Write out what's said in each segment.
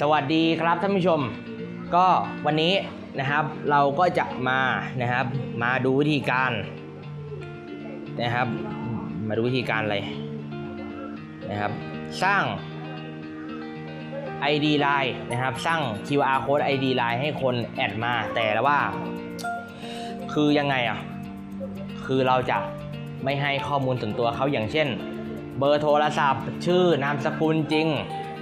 สวัสดีครับท่านผู้ชม ก็วันนี้นะครับเราก็จะมานะครับมาดูวิธีการนะครับ มาดูวิธีการอะไรนะครับ สร้าง ID Line นะครับ สร้าง QR code ID Line ให้คนแอดมา แต่ละว่า คือยังไงอะ คือเราจะไม่ให้ข้อมูลส่วนตัวเขาอย่างเช่น เบอร์โทรศัพท์ ชื่อนามสกุลจริง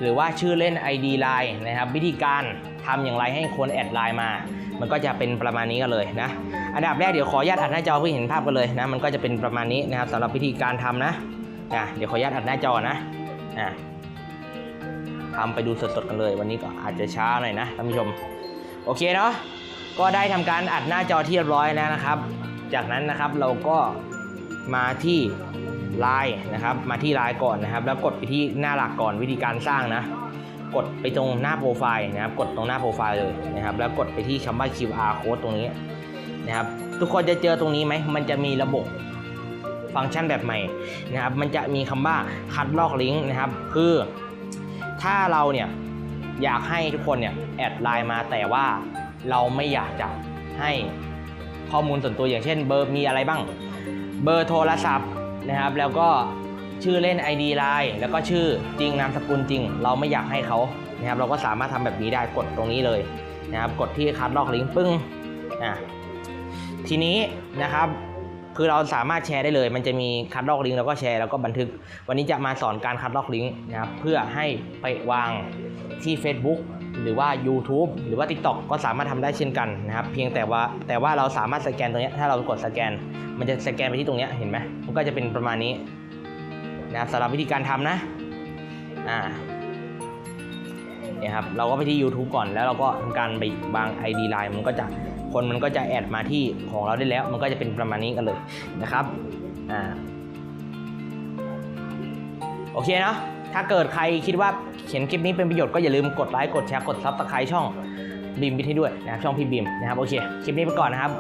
หรือว่าชื่อเล่น ID Line นะครับ วิธีการทำอย่างไรให้คนแอดไลน์มา มันก็จะเป็นประมาณนี้กันเลยนะ อันดับแรกเดี๋ยวขออนุญาตอัดหน้าจอเพื่อเห็นภาพกันเลยนะ มันก็จะเป็นประมาณนี้นะครับสำหรับวิธีการทำนะนะเดี๋ยวขออนุญาตอัดหน้าจอนะอะทำไปดูสดๆกันเลย วันนี้ก็อาจจะช้าหน่อยนะท่านผู้ชม โอเคเนาะ ก็ได้ทำการอัดหน้าจอที่เรียบร้อยแล้วนะครับ จากนั้นนะครับเราก็มาที่ ไลน์นะครับมาที่ไลน์ก่อนนะครับ แล้วกดไปที่หน้าหลักก่อนวิธีการสร้างนะ กดไปตรงหน้าโปรไฟล์นะครับ กดตรงหน้าโปรไฟล์เลยนะครับ แล้วกดไปที่คำว่า QR code ตรงนี้นะครับ ทุกคนจะเจอตรงนี้ไหมมันจะมีระบบฟังก์ชันแบบใหม่นะครับ มันจะมีคำว่าคัดลอกลิงก์นะครับ คือถ้าเราเนี่ยอยากให้ทุกคนเนี่ยแอดไลน์มาแต่ว่าเราไม่อยากจะให้ข้อมูลส่วนตัวอย่างเช่นเบอร์มีอะไรบ้าง เบอร์โทรศัพท์ นะครับ แล้วก็ชื่อเล่น ID Line แล้วก็ชื่อจริงนามสกุลจริง เราไม่อยากให้เขานะครับ เราก็สามารถทำแบบนี้ได้กดตรงนี้เลยนะครับ กดที่คัดลอกลิงก์ปึ้งอะทีนี้นะครับคือเราสามารถแชร์ได้เลย มันจะมีคัดลอกลิงก์แล้วก็แชร์แล้วก็บันทึก วันนี้จะมาสอนการคัดลอกลิงก์นะครับ เพื่อให้ไปวางที่ Facebook หรือว่า YouTube หรือว่า TikTok ก็สามารถทำได้เช่นกันนะครับ เพียงแต่ว่าแต่ว่าเราสามารถสแกนตรงนี้ถ้าเรากดสแกน มันจะสแกนไปที่ตรงนี้เห็นไหมมันก็จะเป็นประมาณนี้นะครับสำหรับวิธีการทำนะอ่าเนี่ยครับเราก็ไปที่ YouTube ก่อนแล้วเราก็ทำการไปวาง ID Line มันก็จะคนมันก็จะแอดมาที่ของเราได้แล้ว มันก็จะเป็นประมาณนี้กันเลยนะครับอ่าโอเคเนาะ ถ้าเกิดใครคิดว่าเขียนคลิปนี้เป็นประโยชน์ก็อย่าลืมกดไลค์กดแชร์กดซับสไครต์ช่องบีมบิทให้ด้วยนะครับช่องพี่บีมนะครับโอเคคลิปนี้ไปก่อนนะครับ